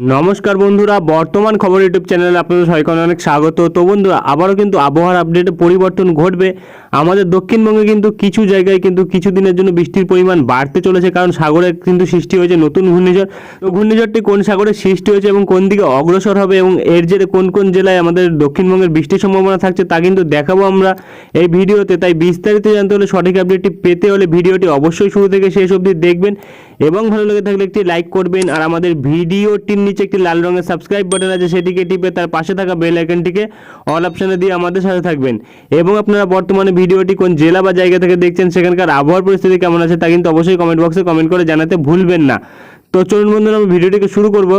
নমস্কার বন্ধুরা, বর্তমান খবর ইউটিউব চ্যানেলে আপনাদের সবাইকে অনেক স্বাগত। তো বন্ধুরা, আবারও কিন্তু আবহাওয়ার আপডেটে পরিবর্তন ঘটবে। আমাদের দক্ষিণবঙ্গে কিন্তু কিছু জায়গায় কিন্তু কিছু দিনের জন্য বৃষ্টির পরিমাণ বাড়তে চলেছে, কারণ সাগরে কিন্তু সৃষ্টি হয়েছে নতুন ঘূর্ণিঝড়। তো ঘূর্ণিঝড়টি কোন সাগরে সৃষ্টি হয়েছে এবং কোন দিকে অগ্রসর হবে এবং এর জেরে কোন কোন জেলায় আমাদের দক্ষিণবঙ্গের বৃষ্টির সম্ভাবনা থাকছে তা কিন্তু দেখাবো আমরা এই ভিডিওতে। তাই বিস্তারিত জানতে হলে সঠিক আপডেটটি পেতে হলে ভিডিওটি অবশ্যই শুরু থেকে শেষ অবধি দেখবেন। এবং ভালো লেগে থাকলে একটি লাইক করবেন আর আমাদের ভিডিওটির নিচে একটি লাল রঙের সাবস্ক্রাইব বাটন আছে, সেটিকে টিপে তার পাশে থাকা বেল আইকনটিকে অল অপশানে দিয়ে আমাদের সাথে থাকবেন। এবং আপনারা বর্তমানে ভিডিওটি কোন জেলা বা জায়গা থেকে দেখছেন, সেখানকার আবহাওয়ার পরিস্থিতি কেমন আছে তা কিন্তু অবশ্যই কমেন্ট বক্সে কমেন্ট করে জানাতে ভুলবেন না। তো চলুন বন্ধুরা, আমি ভিডিওটিকে শুরু করব।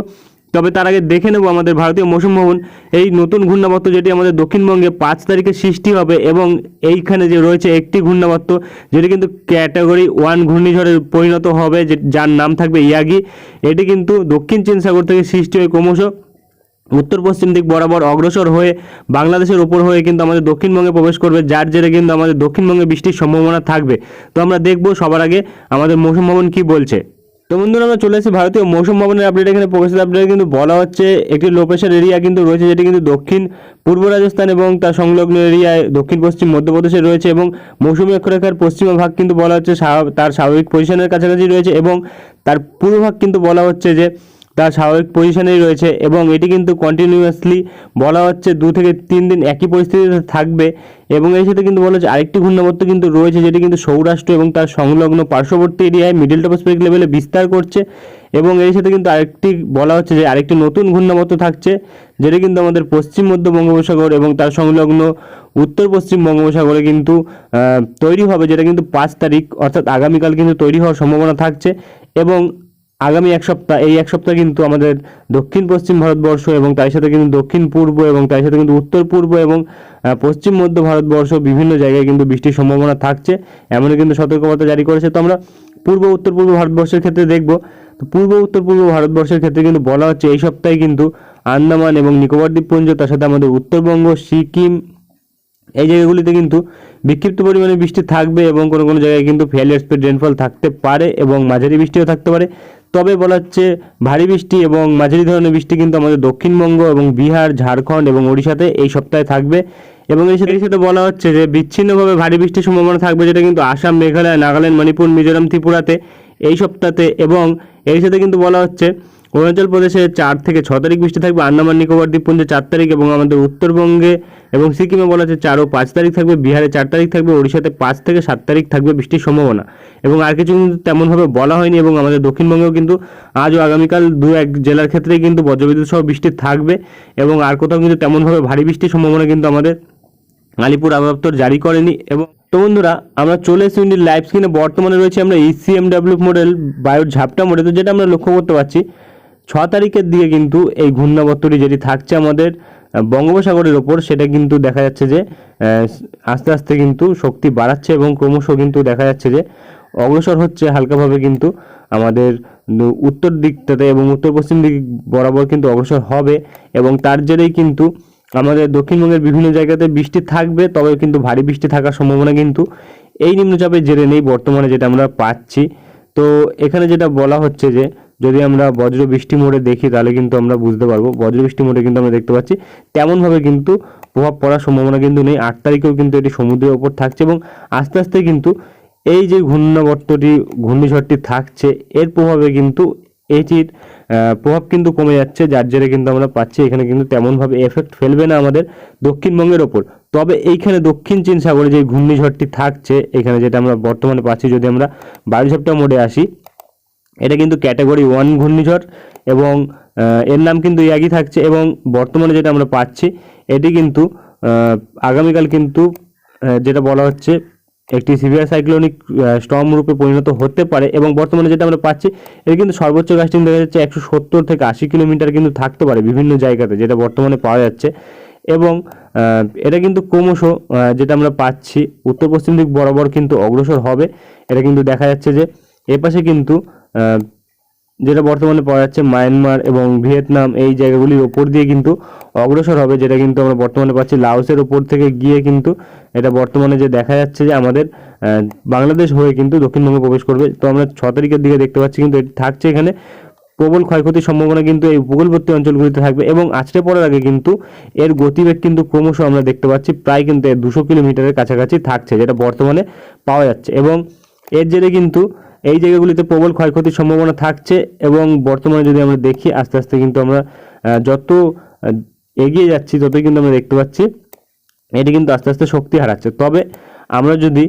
তবে তার আগে দেখে নেব আমাদের ভারতীয় মৌসুম ভবন। এই নতুন ঘূর্ণাবর্ত যেটি আমাদের দক্ষিণবঙ্গে পাঁচ তারিখে সৃষ্টি হবে এবং এইখানে যে রয়েছে একটি ঘূর্ণাবর্ত, যেটি কিন্তু ক্যাটাগরি ওয়ান ঘূর্ণিঝড়ে পরিণত হবে যার নাম থাকবে ইয়াগি। এটি কিন্তু দক্ষিণ চীন সাগর থেকে সৃষ্টি হয়ে ক্রমশ। উত্তর পশ্চিম দিক বরাবর অগ্রসর হয়ে বাংলাদেশের ওপর হয়ে কিন্তু আমাদের দক্ষিণবঙ্গে প্রবেশ করবে, যার জেরে কিন্তু আমাদের দক্ষিণবঙ্গে বৃষ্টির সম্ভাবনা থাকবে। তো আমরা দেখব সবার আগে আমাদের মৌসুম ভবন কী বলছে। তো বন্ধুরা, আমরা চলে এসেছি ভারতীয় মৌসুম ভবনের আপডেট এখানে প্রকাশিত আপডেট কিন্তু বলা হচ্ছে, একটি লো প্রেশার এরিয়া কিন্তু রয়েছে, যেটি কিন্তু দক্ষিণ পূর্ব রাজস্থান এবং তার সংলগ্ন এরিয়ায় দক্ষিণ পশ্চিম মধ্যপ্রদেশে রয়েছে এবং মৌসুমী অক্ষরেখার পশ্চিম ভাগ কিন্তু বলা হচ্ছে তার স্বাভাবিক পজিশনের কাছাকাছি রয়েছে এবং তার পূর্ব ভাগ কিন্তু বলা হচ্ছে যে তার স্বাভাবিক পজিশনেই রয়েছে এবং এটি কিন্তু কন্টিনিউয়াসলি বলা হচ্ছে দু থেকে তিন দিন একই পরিস্থিতিতে থাকবে এবং এর সাথে কিন্তু বলা হচ্ছে আরেকটি ঘূর্ণাবর্ত কিন্তু রয়েছে যেটি কিন্তু সৌরাষ্ট্র এবং তার সংলগ্ন পার্শ্ববর্তী এরিয়ায় মিডল টপোস্ফেরিক লেভেলে বিস্তার করছে এবং এর সাথে কিন্তু আরেকটি বলা হচ্ছে যে আরেকটি নতুন ঘূর্ণাবর্ত থাকছে যেটি কিন্তু আমাদের পশ্চিম মধ্য বঙ্গোপসাগর এবং তার সংলগ্ন উত্তর পশ্চিম বঙ্গোপসাগরে কিন্তু তৈরি হবে যেটা কিন্তু পাঁচ তারিখ অর্থাৎ আগামীকাল কিন্তু তৈরি হওয়ার সম্ভাবনা থাকছে এবং আগামী এক সপ্তাহ এই এক সপ্তাহ কিন্তু আমাদের দক্ষিণ পশ্চিম ভারতবর্ষ এবং তার সাথে কিন্তু দক্ষিণ পূর্ব এবং তার সাথে কিন্তু উত্তর পূর্ব এবং পশ্চিম মধ্য ভারতবর্ষ বিভিন্ন জায়গায় কিন্তু বৃষ্টির সম্ভাবনা থাকছে। এমনই কিন্তু সতর্কবার্তা জারি করেছে। তো আমরা পূর্ব উত্তর পূর্ব ভারতবর্ষের ক্ষেত্রে দেখব। তো পূর্ব উত্তর পূর্ব ভারতবর্ষের ক্ষেত্রে কিন্তু বলা হচ্ছে এই সপ্তাহে কিন্তু আন্দামান এবং নিকোবর দ্বীপপুঞ্জ, তার সাথে আমাদের উত্তরবঙ্গ, সিকিম, এই জায়গাগুলিতে কিন্তু বিক্ষিপ্ত পরিমাণে বৃষ্টি থাকবে এবং কোনো কোনো জায়গায় কিন্তু ফেয়ারলি স্পিড রেনফল থাকতে পারে এবং মাঝারি বৃষ্টিও থাকতে পারে। তবে বলা হচ্ছে ভারী বৃষ্টি এবং মাঝারি ধরনের বৃষ্টি কিন্তু আমাদের দক্ষিণবঙ্গ এবং বিহার, ঝাড়খণ্ড এবং ওড়িশাতে এই সপ্তাহে থাকবে। এবং এর সাথে সাথে বলা হচ্ছে যে বিচ্ছিন্নভাবে ভারী বৃষ্টির সম্ভাবনা থাকবে যেটা কিন্তু আসাম, মেঘালয়, নাগাল্যান্ড, মণিপুর, মিজোরাম, ত্রিপুরাতে এই সপ্তাহতে। এবং এর সাথে কিন্তু বলা হচ্ছে অরুণাচল প্রদেশে চার থেকে ছ তারিখ বৃষ্টি থাকবে, আন্দামান, নিকোবর দ্বীপপুঞ্জে চার তারিখ এবং আমাদের উত্তরবঙ্গে এবং সিকিমে বলা হচ্ছে চার ও পাঁচ তারিখ থাকবে, বিহারে চার তারিখ থাকবে, ওড়িশাতে পাঁচ থেকে সাত তারিখ থাকবে বৃষ্টির সম্ভাবনা। এবং আর কিছু কিন্তু তেমনভাবে বলা হয়নি এবং আমাদের দক্ষিণবঙ্গেও কিন্তু আজ ও আগামীকাল দু এক জেলার ক্ষেত্রেই কিন্তু বজ্রবিদ্যুৎ সহ বৃষ্টি থাকবে এবং আর কোথাও কিন্তু তেমনভাবে ভারী বৃষ্টির সম্ভাবনা কিন্তু আমাদের আলিপুর আবহাওয়া জারি করেনি এবং তো বন্ধুরা, আমরা চলে এসেছি ইন্ডির লাইভ স্ক্রিনে বর্তমানে রয়েছে আমরা ইসিএমডাব্লিউ মডেল বায়ুর ঝাপটা মডেল তো যেটা আমরা লক্ষ্য করতে পারছি ছ তারিখের দিকে কিন্তু এই ঘূর্ণাবর্তটি যেটি থাকছে আমাদের বঙ্গোপসাগরের ওপর, সেটা কিন্তু দেখা যাচ্ছে যে আস্তে আস্তে কিন্তু শক্তি বাড়াচ্ছে এবং ক্রমশ কিন্তু দেখা যাচ্ছে যে, অগ্রসর হচ্ছে হালকাভাবে কিন্তু আমাদের উত্তর দিকটাতে এবং উত্তর পশ্চিম দিক বরাবর কিন্তু অগ্রসর হবে এবং তার জেরেই কিন্তু আমাদের দক্ষিণবঙ্গের বিভিন্ন জায়গাতে বৃষ্টি থাকবে, তবে কিন্তু ভারী বৃষ্টি থাকার সম্ভাবনা কিন্তু এই নিম্নচাপের জেরে নেই বর্তমানে যেটা আমরা পাচ্ছি। তো এখানে যেটা বলা হচ্ছে যে যদি আমরা বজ্র বৃষ্টি মোড়ে দেখি, তাহলে কিন্তু আমরা বুঝতে পারব। বজ্র বৃষ্টি মোড়ে কিন্তু আমরা দেখতে পাচ্ছি, তেমনভাবে কিন্তু প্রভাব পড়ার সম্ভাবনা কিন্তু নেই। আট তারিখেও কিন্তু এটি সমুদ্রের ওপর থাকছে এবং আস্তে আস্তে কিন্তু এই যে ঘূর্ণাবর্তটি, ঘূর্ণিঝড়টি থাকছে, এর প্রভাবে কিন্তু এটির প্রভাব কিন্তু কমে যাচ্ছে, যার জেরে কিন্তু আমরা পাচ্ছি, এখানে কিন্তু তেমনভাবে এফেক্ট ফেলবে না আমাদের দক্ষিণবঙ্গের ওপর। তবে এইখানে দক্ষিণ চীন সাগরে যে ঘূর্ণিঝড়টি থাকছে, এখানে যেটা আমরা বর্তমানে পাচ্ছি, যদি আমরা বাড়ি বায়ুঝাপটা মোডে আসি এটা কিন্তু ক্যাটাগরি ওয়ান ঘূর্ণিঝড় এবং এর নাম কিন্তু ইয়াগি থাকছে এবং বর্তমানে যেটা আমরা পাচ্ছি, এটি কিন্তু আগামীকাল কিন্তু যেটা বলা হচ্ছে একটি সিভিয়ার সাইক্লোনিক স্টর্ম রূপে পরিণত হতে পারে এবং বর্তমানে যেটা আমরা পাচ্ছি, এর কিন্তু সর্বোচ্চ গাছটি দেখা যাচ্ছে একশো সত্তর থেকে আশি কিলোমিটার কিন্তু থাকতে পারে বিভিন্ন জায়গাতে, যেটা বর্তমানে পাওয়া যাচ্ছে। এবং এটা কিন্তু ক্রমশ যেটা আমরা পাচ্ছি উত্তর পশ্চিম দিক বরাবর কিন্তু অগ্রসর হবে। এটা কিন্তু দেখা যাচ্ছে যে, এপাশে কিন্তু যেটা বর্তমানে পাওয়া যাচ্ছে মায়ানমার এবং ভিয়েতনাম, এই জায়গাগুলির ওপর দিয়ে কিন্তু অগ্রসর হবে, যেটা কিন্তু আমরা বর্তমানে পাচ্ছি লাওসের ওপর থেকে গিয়ে কিন্তু এটা বর্তমানে যে দেখা যাচ্ছে যে আমাদের বাংলাদেশ হয়ে কিন্তু দক্ষিণবঙ্গে প্রবেশ করবে। তো আমরা ছ তারিখের দিকে দেখতে পাচ্ছি কিন্তু এটি থাকছে এখানে। প্রবল ক্ষয়ক্ষতির সম্ভাবনা কিন্তু এই উপকূলবর্তী অঞ্চলগুলিতে থাকবে এবং আছড়ে পড়ার আগে কিন্তু এর গতিবেগ কিন্তু ক্রমশ আমরা দেখতে পাচ্ছি প্রায় কিন্তু দুশো কিলোমিটারের কাছাকাছি থাকছে, যেটা বর্তমানে পাওয়া যাচ্ছে। এবং এর জেরে কিন্তু এই জায়গাগুলিতে প্রবল ক্ষয়ক্ষতির সম্ভাবনা থাকছে এবং বর্তমানে যদি আমরা দেখি, আস্তে আস্তে কিন্তু আমরা যত এগিয়ে যাচ্ছি, ততই কিন্তু আমরা দেখতে পাচ্ছি এটি কিন্তু আস্তে আস্তে শক্তি হারাচ্ছে। তবে আমরা যদি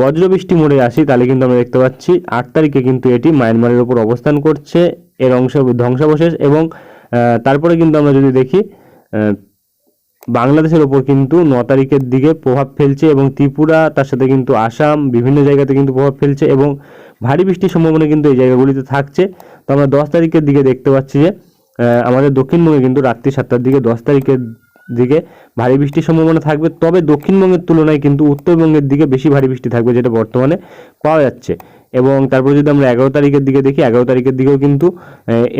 বজ্রবৃষ্টি মোড়ে আসি, তাহলে কিন্তু আমরা দেখতে পাচ্ছি আট তারিখে কিন্তু এটি মায়ানমারের ওপর অবস্থান করছে। এর অংশ, ধ্বংসাবশেষ এবং তারপরে কিন্তু আমরা যদি দেখি বাংলাদেশের ওপর কিন্তু ন তারিখের দিকে প্রভাব ফেলছে এবং ত্রিপুরা, তার সাথে কিন্তু আসাম, বিভিন্ন জায়গাতে কিন্তু প্রভাব ফেলছে এবং ভারী বৃষ্টির সম্ভাবনা কিন্তু এই জায়গাগুলিতে থাকছে। তো আমরা দশ তারিখের দিকে দেখতে পাচ্ছি যে আমাদের দক্ষিণবঙ্গে কিন্তু রাত্রি সাতটার দিকে, দশ তারিখের দিকে ভারী বৃষ্টির সম্ভাবনা থাকবে। তবে দক্ষিণবঙ্গের তুলনায় কিন্তু উত্তরবঙ্গের দিকে বেশি ভারী বৃষ্টি থাকবে যেটা বর্তমানে পাওয়া যাচ্ছে। এবং তারপরে যদি আমরা এগারো তারিখের দিকে দেখি, এগারো তারিখের দিকেও কিন্তু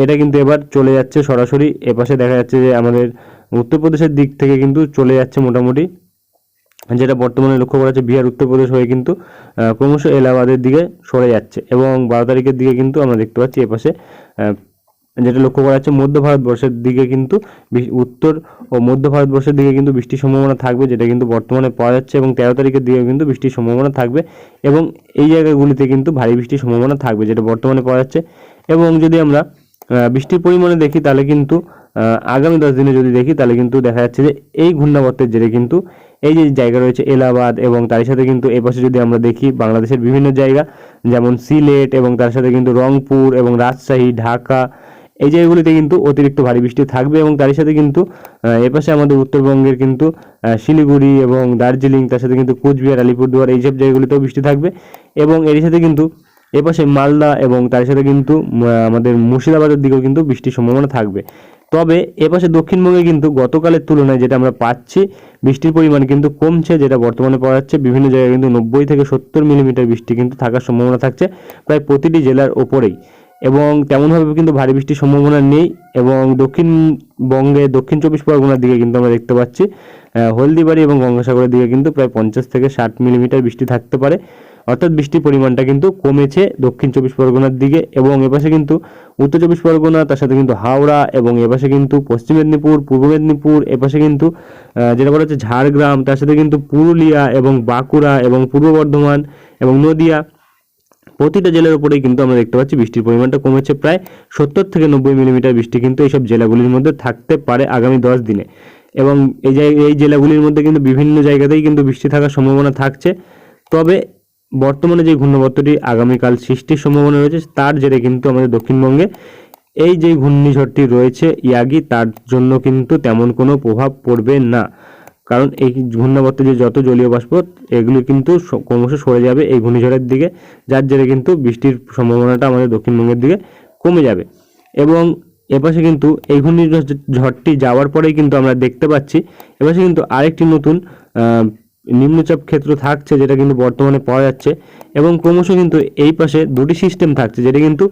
এটা কিন্তু এবার চলে যাচ্ছে সরাসরি। এপাশে দেখা যাচ্ছে যে আমাদের উত্তরপ্রদেশের দিক থেকে কিন্তু চলে যাচ্ছে মোটামুটি। যেটা বর্তমানে লক্ষ্য করা যাচ্ছে বিহার, উত্তরপ্রদেশ হয়ে কিন্তু ক্রমশ এলাহাবাদের দিকে সরে যাচ্ছে এবং বারো তারিখের দিকে কিন্তু আমরা দেখতে পাচ্ছি এপাশে যেটা লক্ষ্য করা যাচ্ছে মধ্য ভারতবর্ষের দিকে কিন্তু উত্তর ও মধ্য ভারতবর্ষের দিকে কিন্তু বৃষ্টির সম্ভাবনা থাকবে, যেটা কিন্তু বর্তমানে পাওয়া যাচ্ছে এবং তেরো তারিখের দিকে কিন্তু বৃষ্টির সম্ভাবনা থাকবে এবং এই জায়গাগুলিতে কিন্তু ভারী বৃষ্টির সম্ভাবনা থাকবে, যেটা বর্তমানে পাওয়া যাচ্ছে। এবং যদি আমরা বৃষ্টির পরিমাণে দেখি, তাহলে কিন্তু আগামী দশ দিনে যদি দেখি, তাহলে কিন্তু দেখা যাচ্ছে যে এই ঘূর্ণাবর্তের জেরে কিন্তু এই যে জায়গা রয়েছে এলাহাবাদ এবং তার সাথে কিন্তু এপাশে যদি আমরা দেখি বাংলাদেশের বিভিন্ন জায়গা, যেমন সিলেট এবং তার সাথে কিন্তু রংপুর এবং রাজশাহী, ঢাকা, এই জায়গাগুলিতে কিন্তু অতিরিক্ত ভারী বৃষ্টি থাকবে এবং তার সাথে কিন্তু এপাশে আমাদের উত্তরবঙ্গের কিন্তু শিলিগুড়ি এবং দার্জিলিং, তার সাথে কিন্তু কোচবিহার, আলিপুরদুয়ার এইসব জায়গাগুলিতেও বৃষ্টি থাকবে এবং এর সাথে কিন্তু এপাশে মালদা এবং তার সাথে কিন্তু আমাদের মুর্শিদাবাদের দিকেও কিন্তু বৃষ্টির সম্ভাবনা থাকবে। তবে এপাশে দক্ষিণবঙ্গে কিন্তু গতকালের তুলনায় যেটা আমরা পাচ্ছি, বৃষ্টির পরিমাণ কিন্তু কমছে, যেটা বর্তমানে পাওয়া যাচ্ছে বিভিন্ন জায়গায় কিন্তু নব্বই থেকে সত্তর মিলিমিটার বৃষ্টি কিন্তু থাকার সম্ভাবনা থাকছে প্রায় প্রতিটি জেলার ওপরেই। এবং তেমনভাবে কিন্তু ভারী বৃষ্টির সম্ভাবনা নেই এবং দক্ষিণবঙ্গে দক্ষিণ চব্বিশ পরগনার দিকে কিন্তু আমরা দেখতে পাচ্ছি হলদিবাড়ি এবং গঙ্গাসাগরের দিকে কিন্তু প্রায় পঞ্চাশ থেকে ষাট মিলিমিটার বৃষ্টি থাকতে পারে। অর্থাৎ বৃষ্টির পরিমাণটা কিন্তু কমেছে দক্ষিণ চব্বিশ পরগনার দিকে এবং এপাশে কিন্তু উত্তর চব্বিশ পরগনা, তার সাথে কিন্তু হাওড়া এবং এপাশে কিন্তু পশ্চিম মেদিনীপুর, পূর্ব মেদিনীপুর, এপাশে কিন্তু যেটা বলা হচ্ছে ঝাড়গ্রাম, তার সাথে কিন্তু পুরুলিয়া এবং বাঁকুড়া এবং পূর্ব বর্ধমান এবং নদিয়া। প্রতিটা জেলার উপরেই কিন্তু আমরা দেখতে পাচ্ছি বৃষ্টির পরিমাণটা কমেছে প্রায় সত্তর থেকে নব্বই মিলিমিটার বৃষ্টি কিন্তু এইসব জেলাগুলির মধ্যে থাকতে পারে আগামী দশ দিনে। এবং এই এই জেলাগুলির মধ্যে কিন্তু বিভিন্ন জায়গাতেই কিন্তু বৃষ্টি থাকার সম্ভাবনা থাকছে। তবে বর্তমানে যে ঘূর্ণাবর্তটি আগামীকাল সৃষ্টির সম্ভাবনা রয়েছে, তার জেরে কিন্তু আমাদের দক্ষিণবঙ্গে এই যে ঘূর্ণিঝড়টি রয়েছে, ইয়াগি, তার জন্য কিন্তু তেমন কোনো প্রভাব পড়বে না। কারণ এই ঘূর্ণাবর্তে যে যত জলীয় বাষ্প, এগুলো কিন্তু ক্রমশ সরে যাবে এই ঘূর্ণিঝড়ের দিকে, যার জেরে কিন্তু বৃষ্টির সম্ভাবনাটা আমাদের দক্ষিণবঙ্গের দিকে কমে যাবে। এবং এপাশে কিন্তু এই ঘূর্ণিঝড়, ঝড়টি যাওয়ার পরেই কিন্তু আমরা দেখতে পাচ্ছি, এপাশে কিন্তু আরেকটি নতুন নিম্নচাপ ক্ষেত্র থাকছে, যেটা কিন্তু বর্তমানে পাওয়া যাচ্ছে এবং ক্রমশ কিন্তু এই পাশে দুটি সিস্টেম থাকছে, যেটা কিন্তু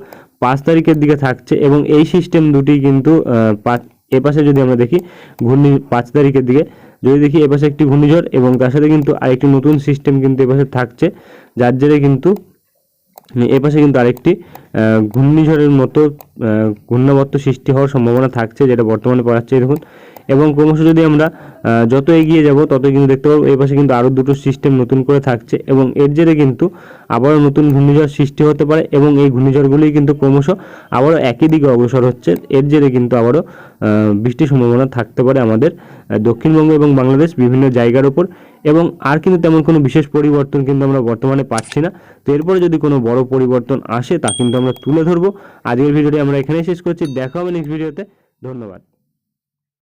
পাঁচ তারিখের দিকে থাকছে এবং এই সিস্টেম দুটি কিন্তু পাঁচ এপাশে যদি আমরা দেখি ঘূর্ণি, পাঁচ তারিখের দিকে, যদি দেখি এপাশে একটি ঘূর্ণিঝড় এবং তার সাথে কিন্তু আরেকটি নতুন সিস্টেম কিন্তু এপাশে থাকছে, যার জেরে কিন্তু এপাশে কিন্তু আরেকটি ঘূর্ণিঝড়ের মতো ঘূর্ণাবর্ত সৃষ্টি হওয়ার সম্ভাবনা থাকছে, যেটা বর্তমানে পাওয়া যাচ্ছে। দেখুন এবং ক্রমশ যদি আমরা যত এগিয়ে যাব তত কিন্তু দেখতে পাবো এই পাশে কিন্তু আরও দুটো সিস্টেম নতুন করে থাকছে এবং এর জেরে কিন্তু আবারও নতুন ঘূর্ণিঝড় সৃষ্টি হতে পারে এবং এই ঘূর্ণিঝড়গুলি কিন্তু ক্রমশ আবারও একই দিকে অগ্রসর হচ্ছে। এর জেরে কিন্তু আবারও বৃষ্টির সম্ভাবনা থাকতে পারে আমাদের দক্ষিণবঙ্গ এবং বাংলাদেশ বিভিন্ন জায়গার ওপর এবং আর কিন্তু তেমন কোনো বিশেষ পরিবর্তন কিন্তু আমরা বর্তমানে পাচ্ছি না। তো এরপরে যদি কোনো বড় পরিবর্তন আসে তা কিন্তু আমরা তুলে ধরবো। আজকের ভিডিওটি আমরা এখানেই শেষ করছি। দেখা হবে নেক্সট ভিডিওতে ধন্যবাদ।